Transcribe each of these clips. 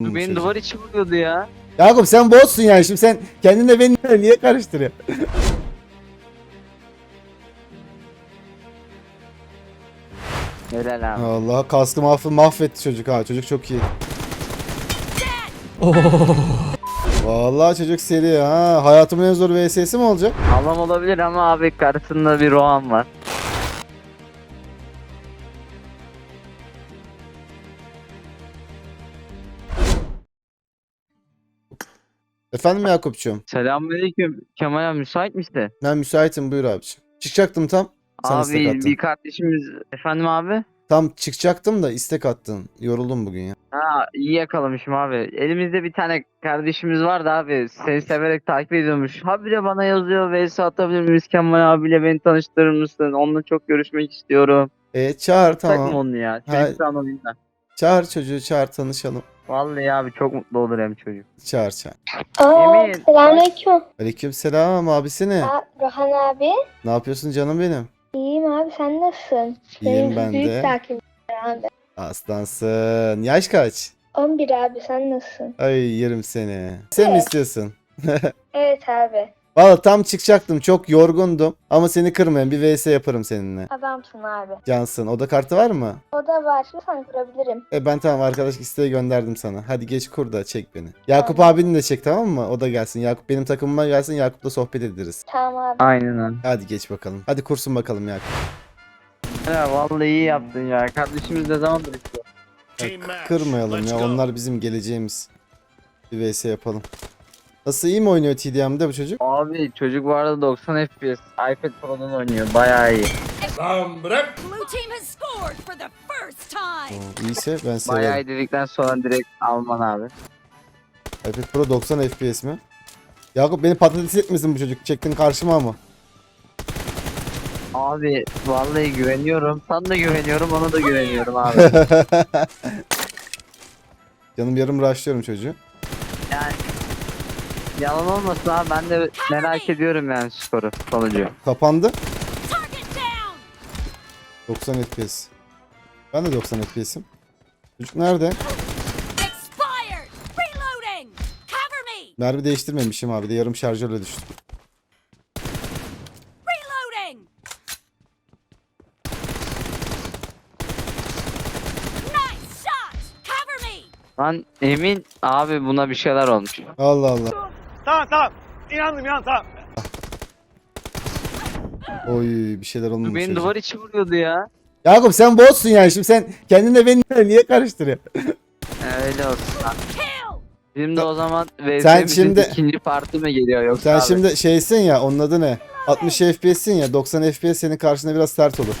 Bu Beni duvar içi vuruyordu ya. Yakup sen bozsun yani şimdi sen kendinle beni niye karıştırıyorsun? Helal abi. Allah kaskı mahv mahvetti çocuk ha çocuk çok iyi. Vallahi çocuk seri ha. Hayatımın en zor VS'si mi olacak? Alam olabilir ama abi karşısında bir Rohan var. Efendim Yakup'cuğum. Selamünaleyküm. Kemal abi müsait misin? Ben müsaitim buyur abiciğim. Çıkacaktım tam. Sana istek abi attım. bir kardeşimiz efendim abi. Tam çıkacaktım da istek attın. Yoruldum bugün ya. Ha iyi yakalamışım abi. Elimizde bir tane kardeşimiz vardı abi. Seni severek takip ediyormuş. Habire bana yazıyor. VS atabilir miyiz Kemal abiyle beni tanıştırır mısın? Onunla çok görüşmek istiyorum. E çağır Takma tamam. onu ya. Ha- Çocuk anlayayım ben. Çağır çocuğu çağır tanışalım. Vallahi abi çok mutlu olur hem çocuk. Çağır çağır. Aa, Yemin. selamünaleyküm. Aleyküm selam abisi ne? Aa, Rohan abi. Ne yapıyorsun canım benim? İyiyim abi sen nasılsın? İyiyim Benim ben büyük de. takipçim abi. Aslansın. Yaş kaç? 11 abi sen nasılsın? Ay yerim seni. Sen mi Evet. istiyorsun? Evet abi. Valla tam çıkacaktım. Çok yorgundum. Ama seni kırmayayım. Bir vs yaparım seninle. Adamsın abi. Cansın. Oda kartı var mı? O da var. Lütfen kurabilirim. E ben tamam arkadaş isteği gönderdim sana. Hadi geç kur da çek beni. Yakup abini de çek tamam mı? O da gelsin. Yakup benim takımıma gelsin. Yakup'la sohbet ederiz. Tamam abi. Aynen abi. Hadi geç bakalım. Hadi kursun bakalım Yakup. Ya vallahi iyi yaptın ya. Kardeşimiz ne zamandır istiyor. Kırmayalım ya. Onlar bizim geleceğimiz. Bir vs yapalım. Nasıl iyi mi oynuyor TDM'de bu çocuk? Abi çocuk bu arada 90 FPS. iPad Pro'dan oynuyor. Bayağı iyi. Blue team has scored for the first time. Oo, İyiyse ben Bayağı severim. iyi dedikten sonra direkt Alman abi. iPad Pro 90 FPS mi? Yakup beni patates etmesin bu çocuk. Çektin karşıma ama. Abi vallahi güveniyorum. Sana da güveniyorum, ona da güveniyorum abi. Canım yarım rushlıyorum çocuğu. Yani yalan olmasın abi ben de merak ediyorum yani skoru sonucu. Kapandı. Target down. 90 FPS. Ben de 90 FPS'im. Çocuk nerede? Mermi değiştirmemişim abi de yarım şarjörle düştüm. Lan emin abi buna bir şeyler olmuş. Allah Allah. Tamam tamam. İnandım ya tamam. Oy bir şeyler olmamış. beni çocuğa. duvar içi vuruyordu ya. Yakup sen bozsun yani şimdi sen kendinle beni niye karıştırıyorsun? Öyle olsun. Kill. Bizim de o zaman Sen şimdi- ikinci parti mi geliyor yoksa Sen abi? şimdi şeysin ya onun adı ne? 60 FPS'sin ya 90 FPS senin karşında biraz sert olur.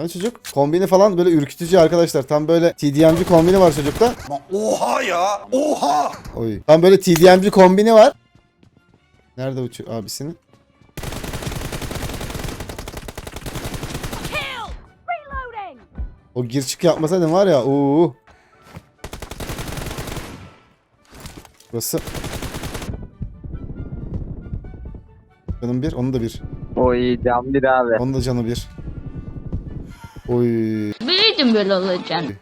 Hani çocuk kombini falan böyle ürkütücü arkadaşlar. Tam böyle TDM'ci kombini var çocukta. Oha ya! Oha! Oy. Tam böyle TDM'ci kombini var. Nerede uçuyor. Reloading. O gir çık yapmasaydın var ya. uuu. Burası. Canım bir, onun da bir. O iyi can bir abi. Onun da canı bir. Oy. Biliyordum böyle olacağını.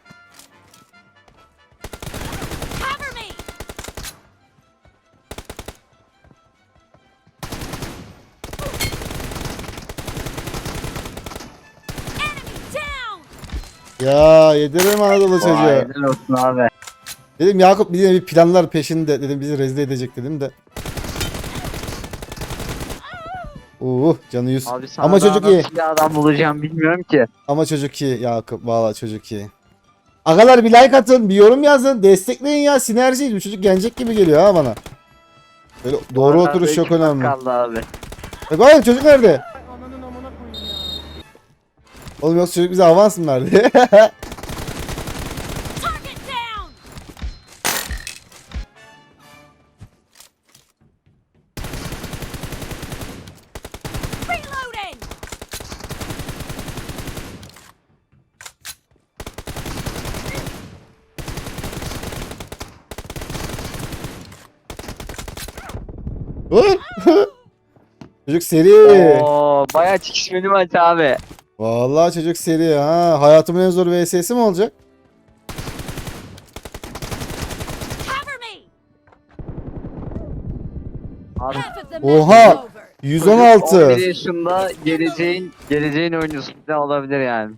Ya yediririm Anadolu Vay, çocuğu. helal olsun abi. Dedim Yakup bir, bir planlar peşinde. Dedim bizi rezil edecek dedim de. Uh canı yüz. Abi sana Ama çocuk iyi. bir adam bulacağım bilmiyorum ki. Ama çocuk iyi Yakup. Valla çocuk iyi. Agalar bir like atın, bir yorum yazın, destekleyin ya. Sinerji. Bu çocuk gelecek gibi geliyor ha bana. Böyle doğru Arada oturuş çok önemli. Kaldı abi. Bak oğlum çocuk nerede? Oğlum yoksa çocuk bize avans mı verdi? çocuk seri. Oo bayağı çekişmeli maç abi. Vallahi çocuk seri ha. Hayatımın en zor VS'si mi olacak? Cover me! Abi Oha! match is over. 116. 11 yaşında geleceğin geleceğin oyuncusu da olabilir yani.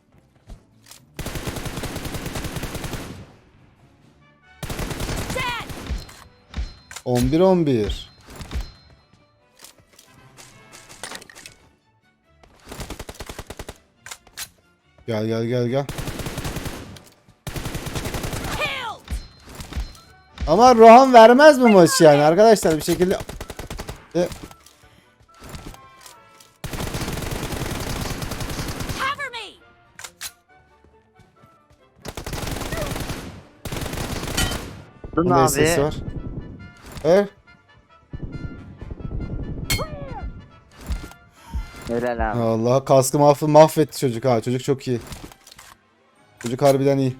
Dead! 11 11. Gel gel gel gel. Ama Rohan vermez mi maçı yani arkadaşlar bir şekilde E, SS abi. var. Evet. Helal abi. Allah kaskı mahv mahvetti çocuk ha. Çocuk çok iyi. Çocuk harbiden iyi.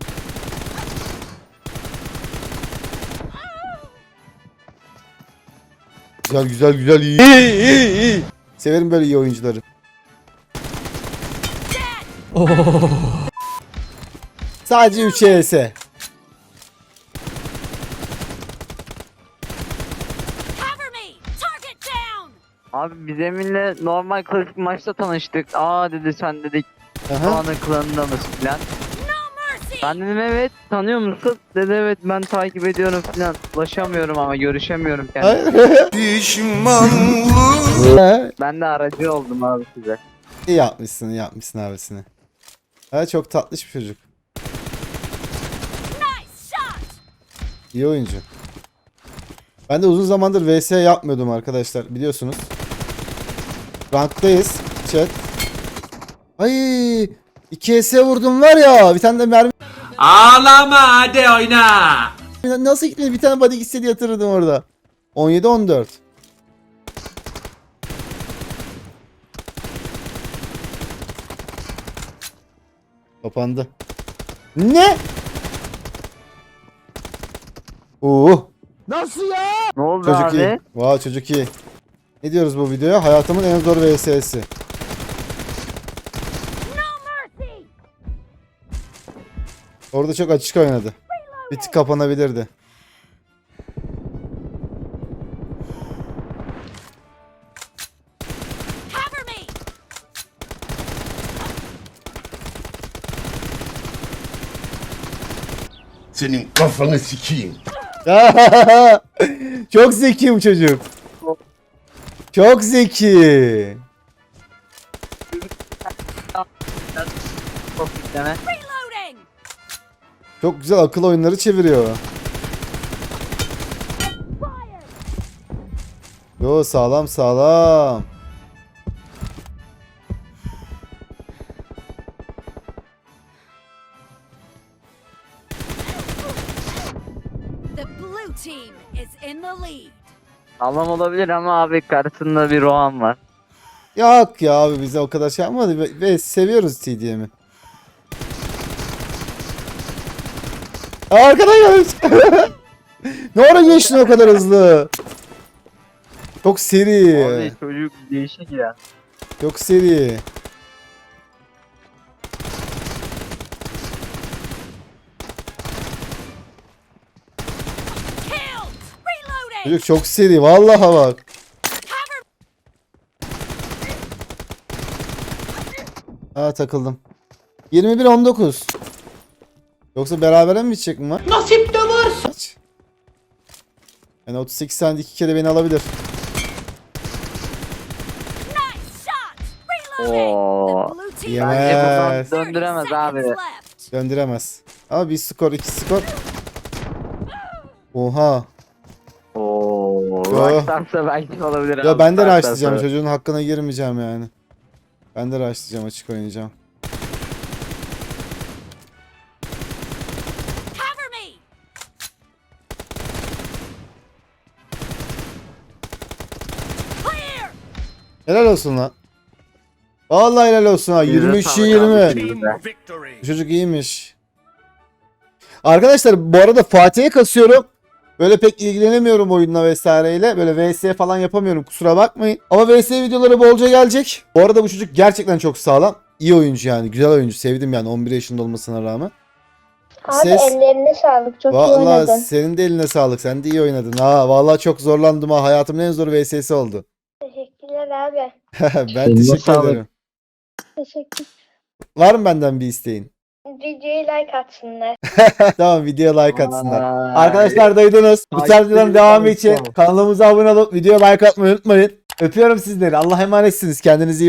Güzel güzel güzel iyi. İyi iyi iyi. Severim böyle iyi oyuncuları. Sadece 3 ES. Abi biz Emin'le normal klasik maçta tanıştık. Aa dedi sen dedik Aha. Doğan'ın klanında mısın filan. Ben dedim evet tanıyor musun? Dedi evet ben takip ediyorum filan. Ulaşamıyorum ama görüşemiyorum. Pişmanlık. Ha, Ben de aracı oldum abi size. iyi yapmışsın iyi yapmışsın abisini. Ha, çok tatlış bir çocuk. İyi oyuncu. Ben de uzun zamandır VS yapmıyordum arkadaşlar biliyorsunuz. Ranktayız chat. Ay 2 S vurdum var ya bir tane de mermi. Ağlama hadi oyna. Nasıl gitmedi bir tane body gitseydi yatırırdım orada. 17 14. Kapandı. Ne? Oo. Ne oldu Çocuk abi? iyi. Vay çocuk iyi. Ne diyoruz bu videoya? Hayatımın en zor VS'si. No mercy! Orada çok açık oynadı. Bir tık kapanabilirdi. Cover me! Senin kafanı sikeyim. çok zeki bu çocuk. Çok zeki. Çok yükleme. Reloading! Çok güzel akıl oyunları çeviriyor. Yo sağlam sağlam. Sağlam olabilir ama abi karşısında bir Rohan var. Yok ya abi bize o kadar şey yapmadı ve, ve seviyoruz TDM'i. Arkadan gelmiş. ne ara geçtin o kadar hızlı? Çok seri. Abi çocuk değişik ya. Çok seri. Çocuk çok seri. Vallahi bak. Ha takıldım. 21-19. Yoksa berabere mi bitecek mi? Nasip de var. Kaç? Yani 38 saniyede iki kere beni alabilir. Oo. Yemez. Bence buradan 30 döndüremez abi. Döndüremez. Ama bir skor iki skor. Oha. Rockstar'sa belki olabilir Ya ben de rushlayacağım. Çocuğun hakkına girmeyeceğim yani. Ben de rushlayacağım açık oynayacağım. Cover me! Clear! Helal olsun lan. Vallahi helal olsun ha. Elinize 23 sağlık 20. abi, elinize. Victory. Bu çocuk iyiymiş. Arkadaşlar bu arada Fatih'e kasıyorum. Böyle pek ilgilenemiyorum oyunla vesaireyle. Böyle VS falan yapamıyorum kusura bakmayın. Ama VS videoları bolca gelecek. Bu arada bu çocuk gerçekten çok sağlam. iyi oyuncu yani. Güzel oyuncu. Sevdim yani 11 yaşında olmasına rağmen. Abi Ses- ellerine sağlık. Çok iyi Vallahi oynadın. senin de eline sağlık. Sen de iyi oynadın. Ha vallahi çok zorlandım ha. Hayatımın en zor VS'si oldu. Teşekkürler abi. ben Eline teşekkür sağlık. ederim. Teşekkür. Var mı benden bir isteğin? Videoyu like atsınlar. tamam videoya like atsınlar. Aa, Arkadaşlar duydunuz. Bu Takip tarz videoların edin, devamı için edin. kanalımıza abone olup videoya like atmayı unutmayın. Öpüyorum sizleri. Allah'a emanetsiniz. Kendinize iyi